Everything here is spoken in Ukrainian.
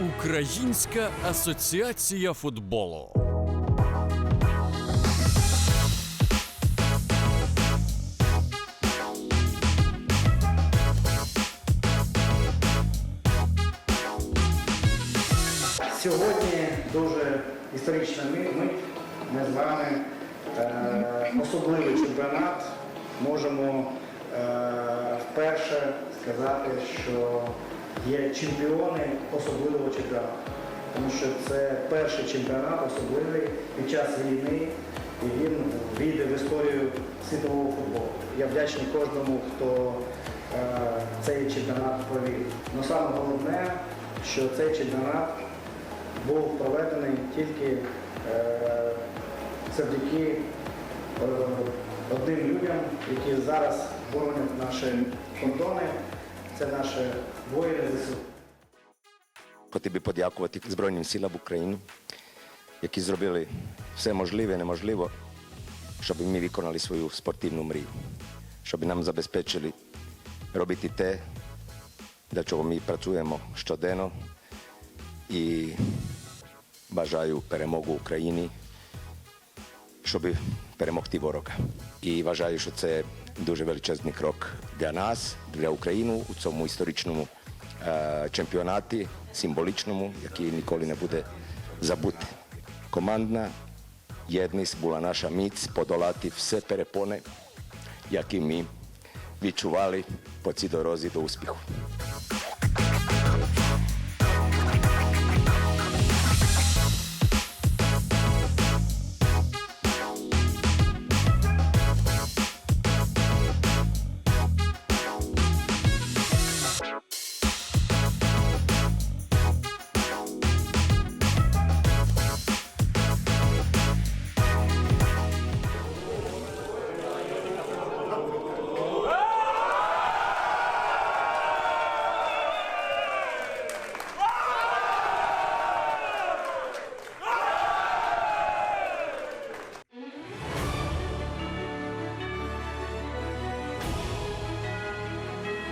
Українська асоціація футболу. Сьогодні дуже історична ми- мить. Ми з вами е, особливий чемпіонат можемо вперше сказати, що є чемпіони особливого чемпіонату. Тому що це перший чемпіонат особливий під час війни, і він війде в історію світового футболу. Я вдячний кожному, хто е, цей чемпіонат провів. Але саме головне, що цей чемпіонат був проведений тільки е, завдяки е, одним людям, які зараз боронять наші кордони. Це наші воїни ЗСУ. Хотів би подякувати Збройним силам України, які зробили все можливе і неможливо, щоб ми виконали свою спортивну мрію, щоб нам забезпечили робити те, для чого ми працюємо щоденно і бажаю перемогу Україні, щоб перемогти ворога. І вважаю, що це дуже величезний крок для нас, для України у цьому історичному чемпіонаті, символічному, який ніколи не буде забути. Командна єдність була наша міць подолати все перепони, які ми відчували по цій дорозі до успіху.